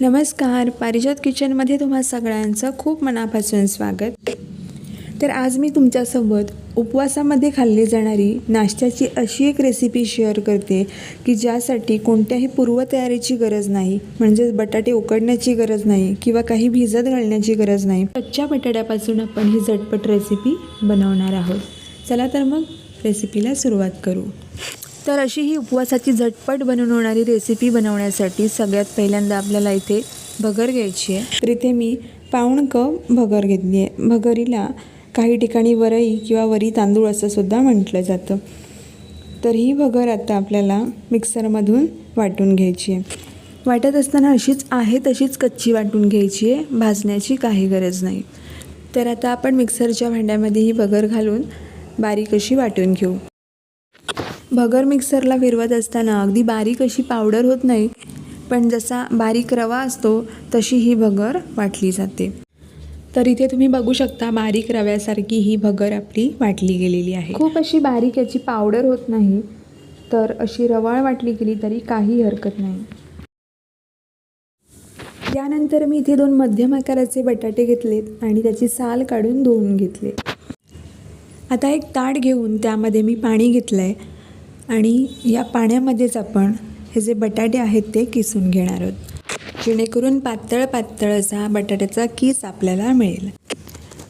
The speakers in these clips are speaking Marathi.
नमस्कार. पारिजात किचनमध्ये तुम्हा सगळ्यांचं खूप मनापासून स्वागत. तर आज मी तुमच्यासोबत उपवासामध्ये खाल्ली जाणारी नाश्त्याची अशी एक रेसिपी शेअर करते की ज्यासाठी कोणत्याही पूर्वतयारीची गरज नाही म्हणजेच बटाटे उकडण्याची गरज नाही किंवा काही भिजत घालण्याची गरज नाही. कच्च्या बटाट्यापासून आपण ही झटपट रेसिपी बनवणार आहोत. चला तर मग रेसिपीला सुरुवात करू. तर अशी ही उपवासाची झटपट बनवून होणारी रेसिपी बनवण्यासाठी सगळ्यात पहिल्यांदा आपल्याला इथे भगर घ्यायची आहे. तर इथे मी पाऊण कप भगर घेतली आहे. भगरीला काही ठिकाणी वरई किंवा वरी तांदूळ असं सुद्धा म्हटलं जातं. तर ही भगर आता आपल्याला मिक्सरमधून वाटून घ्यायची आहे. वाटत असताना अशीच आहे तशीच कच्ची वाटून घ्यायची आहे. भाजण्याची काही गरज नाही. तर आता आपण मिक्सरच्या भांड्यामध्ये ही भगर घालून बारीक अशी वाटून घेऊ. भगर मिक्सरला फिरवत असताना अगदी बारीक अशी पावडर होत नाही पण जसा बारीक रवा असतो तशी ही भगर वाटली जाते. तर इथे तुम्ही बघू शकता बारीक रव्यासारखी ही भगर आपली वाटली गेलेली आहे. खूप अशी बारीक याची पावडर होत नाही तर अशी रवाळ वाटली गेली तरी काही हरकत नाही. यानंतर मी इथे दोन मध्यम आकाराचे बटाटे घेतलेत आणि त्याची साल काढून धुवून घेतले. आता एक ताट घेऊन त्यामध्ये मी पाणी घेतलं आहे आणि या पाण्यामध्येच आपण हे जे बटाटे आहेत ते किसून घेणार आहोत. जेणेकरून पातळ पातळ असा बटाट्याचा किस आपल्याला मिळेल.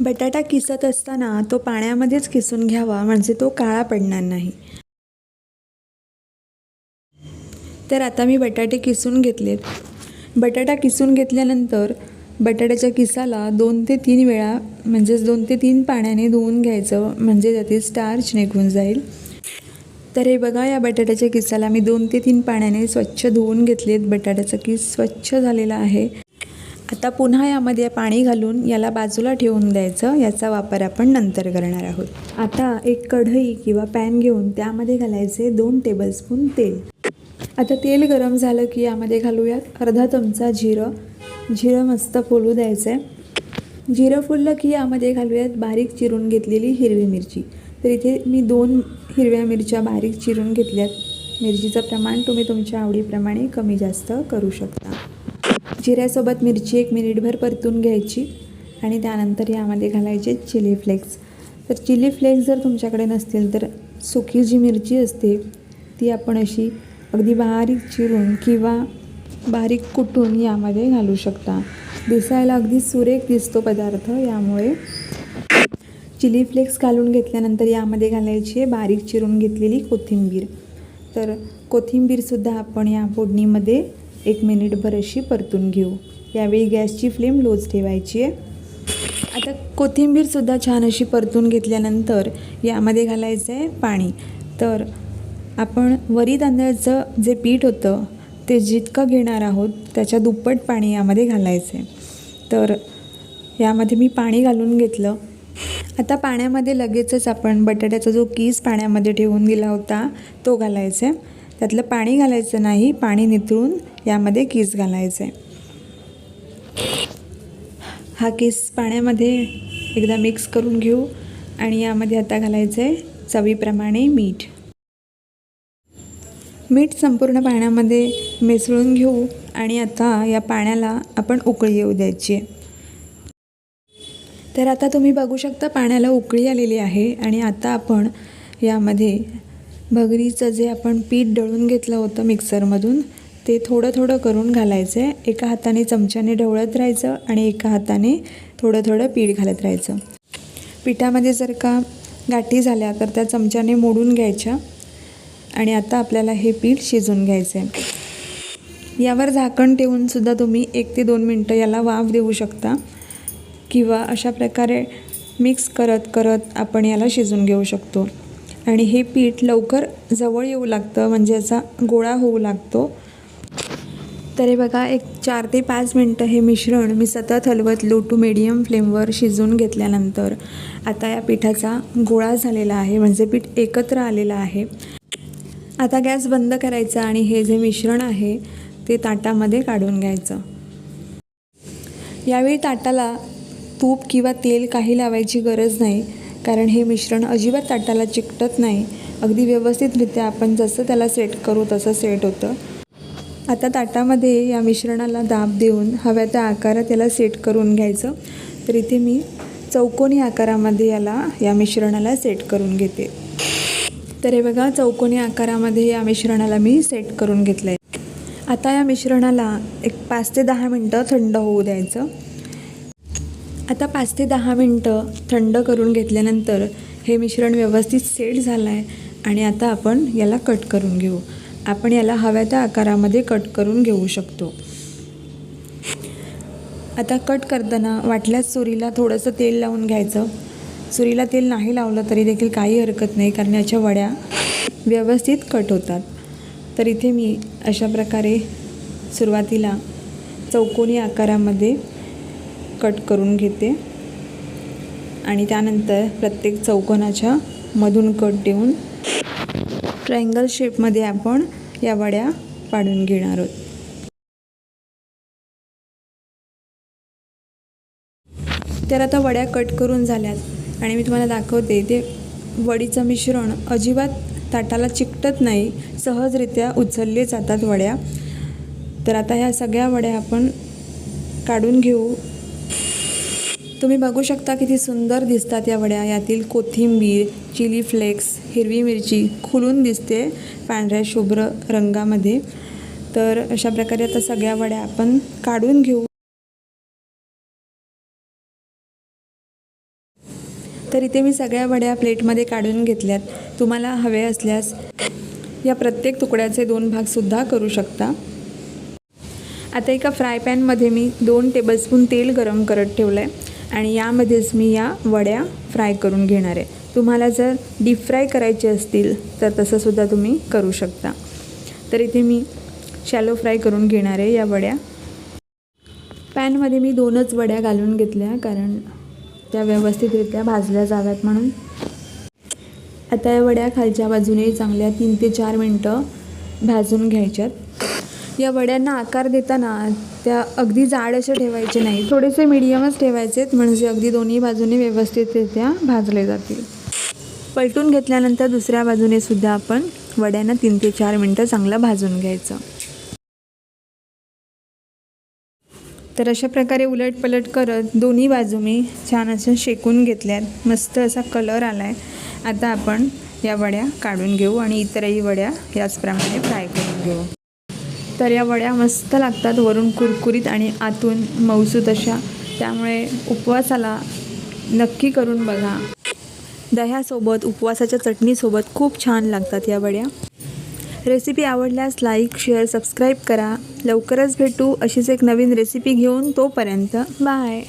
बटाटा किसत असताना तो पाण्यामध्येच किसून घ्यावा म्हणजे तो काळा पडणार नाही. तर आता मी बटाटे किसून घेतलेत. बटाटा किसून घेतल्यानंतर बटाट्याच्या किसाला दोन ते तीन वेळा म्हणजेच दोन ते तीन पाण्याने धुवून घ्यायचं म्हणजे त्यातील स्टार्च निघून जाईल. तर हे बघा या बटाट्याच्या किसाला मी दोन ते तीन पाण्याने स्वच्छ धुवून घेतलेत बटाट्याचा किस स्वच्छ झालेला आहे. आता पुन्हा यामध्ये पाणी घालून याला बाजूला ठेवून द्यायचं. याचा वापर आपण नंतर करणार आहोत. आता एक कढई किंवा पॅन घेऊन त्यामध्ये घालायचे दोन टेबलस्पून तेल. आता तेल गरम झालं की यामध्ये घालूयात अर्धा चमचा जिरं. जिरं मस्त फुलू द्यायचं आहे जिरं फुललं की यामध्ये घालूयात बारीक चिरून घेतलेली हिरवी मिरची. तर इथे मी दोन हिरव्या मिरच्या बारीक चिरून घेतल्यात. मिरचीचं प्रमाण तुम्ही तुमच्या आवडीप्रमाणे कमी जास्त करू शकता. जिऱ्यासोबत मिरची एक मिनिटभर परतून घ्यायची आणि त्यानंतर यामध्ये घालायचे चिली फ्लेक्स. तर चिली फ्लेक्स जर तुमच्याकडे नसतील तर सुकी जी मिरची असते ती आपण अशी अगदी बारीक चिरून किंवा बारीक कुटून यामध्ये घालू शकता. दिसायला अगदी सुरेख दिसतो पदार्थ यामुळे चिली फ्लेक्स घालून घेतल्यानंतर यामध्ये घालायची आहे बारीक चिरून घेतलेली कोथिंबीर. तर कोथिंबीरसुद्धा आपण या फोडणीमध्ये एक मिनिटभर अशी परतून घेऊ. यावेळी गॅसची फ्लेम लोज ठेवायची आहे. आता कोथिंबीरसुद्धा छान अशी परतून घेतल्यानंतर यामध्ये घालायचं आहे पाणी. तर आपण वरी तांदळाचं जे पीठ होतं ते जितकं घेणार आहोत त्याच्या दुप्पट पाणी यामध्ये घालायचं आहे. तर यामध्ये मी पाणी घालून घेतलं. आता पाण्यामध्ये लगेचच आपण बटाट्याचा जो कीस पाण्यामध्ये ठेवून दिला होता तो घालायचा. आहे त्यातलं पाणी घालायचं नाही पाणी नितळून यामध्ये कीस घालायचं. आहे हा कीस पाण्यामध्ये एकदा मिक्स करून घेऊ आणि यामध्ये आता घालायचं आहे चवीप्रमाणे मीठ. मीठ संपूर्ण पाण्यामध्ये मिसळून घेऊ आणि आता या पाण्याला आपण उकळी येऊ द्यायची. आहे तर आता तुम्ही बघू शकता पाण्याला उकळी आलेली आहे आणि आता आपण यामध्ये भगरीचं जे आपण पीठ दळून घेतलं होतं मिक्सरमधून ते थोडं थोडं करून घालायचं. आहे एका हाताने चमच्याने ढवळत राहायचं आणि एका हाताने थोडं थोडं पीठ घालत राहायचं. पिठामध्ये जर का गाठी झाल्या तर त्या चमच्याने मोडून घ्यायच्या आणि आता आपल्याला हे पीठ शिजून घ्यायचं आहे यावर झाकण ठेवून सुद्धा तुम्ही एक ते दोन मिनटं याला वाफ देऊ शकता. किंवा अशा प्रकारे मिक्स करत करत आपण याला शिजून घेऊ शकतो. आणि हे पीठ लवकर जवळ येऊ लागतं म्हणजे याचा गोळा होऊ लागतो. तर हे बघा एक चार ते पाच मिनटं हे मिश्रण मी सतत हलवत लो टू मिडियम फ्लेमवर शिजून घेतल्यानंतर आता या पिठाचा गोळा झालेला आहे म्हणजे पीठ एकत्र आलेलं आहे. आता गॅस बंद करायचा आणि हे जे मिश्रण आहे ते ताटामध्ये काढून घ्यायचं. यावेळी ताटाला तूप किंवा तेल काही लावायची गरज नाही कारण हे मिश्रण अजिबात ताटाला चिकटत नाही. अगदी व्यवस्थितरित्या आपण जसं त्याला सेट करू तसं सेट होतं. आता ताटामध्ये या मिश्रणाला दाब देऊन हव्या त्या आकारात याला सेट करून घ्यायचं. तर इथे मी चौकोनी आकारामध्ये याला या मिश्रणाला सेट करून घेते. तर हे बघा चौकोनी आकारामध्ये या मिश्रणाला मी सेट करून घेतलं आहे आता या मिश्रणाला एक पाच ते दहा मिनटं थंड होऊ द्यायचं. आता पाच ते दहा मिनटं थंड करून घेतल्यानंतर हे मिश्रण व्यवस्थित सेट झालं आहे आणि आता आपण याला कट करून घेऊ. आपण याला हव्या त्या आकारामध्ये कट करून घेऊ शकतो. आता कट करताना वाटल्यास सुरीला थोडंसं तेल लावून घ्यायचं. सुरीला तेल नाही लावलं तरी देखील काही हरकत नाही कारण याच्या वड्या व्यवस्थित कट होतात. तर इथे मी अशा प्रकारे सुरुवातीला चौकोनी आकारामध्ये कट करून घेते. आणि त्यानंतर प्रत्येक चौकोनाच्या मधून कट देऊन ट्रायंगल शेपमध्ये आपण या वड्या पाडून घेणार आहोत. तर आता वड्या कट करून झाल्यात. आणि मी तुम्हाला दाखवते ते वडीचं मिश्रण अजिबात ताटाला चिकटत नाही सहजरित्या उचलले जातात वड्या. तर आता ह्या सगळ्या वड्या आपण काढून घेऊ. तुम्ही बघू शकता किती सुंदर दिसतात या वड्या. यातील कोथिंबीर चिली फ्लेक्स हिरवी मिरची खुलून दिसते पांढऱ्या शुभ्र रंगामध्ये. तर अशा प्रकारे आता सगळ्या वड्या आपण काढून घेऊ. तर इथे मी सगळ्या वड्या प्लेटमध्ये काढून घेतल्यात. तुम्हाला हवे असल्यास या प्रत्येक तुकड्याचे दोन भागसुद्धा करू शकता. आता एका फ्राय पॅनमध्ये मी दोन टेबलस्पून तेल गरम करत ठेवलं आहे आणि यामध्येच मी या वड्या फ्राय करून घेणार आहे. तुम्हाला जर डीप फ्राय करायचे असतील तर तसंसुद्धा तुम्ही करू शकता. तर इथे मी शॅलो फ्राय करून घेणार आहे या वड्या. पॅनमध्ये मी दोनच वड्या घालून घेतल्या कारण त्या व्यवस्थितरित्या भाजल्या जाव्यात म्हणून. आता या वड्या खालच्या बाजूने चांगल्या तीन ते चार मिनटं भाजून घ्यायच्यात. या वड्यांना आकार देताना त्या अगदी जाड अशा ठेवायचे नाही. थोडेसे मिडियमच ठेवायचेत म्हणजे अगदी दोन्ही बाजूने व्यवस्थितरित्या भाजले जातील. पलटून घेतल्यानंतर दुसऱ्या बाजूने सुद्धा आपण वड्यांना तीन ते चार मिनटं चांगलं भाजून घ्यायचं. तर अशा प्रकारे उलट पलट करत दोन्ही बाजू मी छान असं शेकून घेतल्यात. मस्त असा कलर आला आहे आता आपण या वड्या काढून घेऊ आणि इतरही वड्या याचप्रमाणे फ्राय करून घेऊ. तर या वड्या मस्त लागतात वरून कुरकुरीत आणि आतून मऊसूत अशा. त्यामुळे उपवासाला नक्की करून बघा. दह्यासोबत उपवासाच्या चटणीसोबत खूप छान लागतात या वड्या. रेसिपी आवडल्यास लाईक शेअर सबस्क्राईब करा. लवकरच भेटू अशीच एक नवीन रेसिपी घेऊन तोपर्यंत बाय.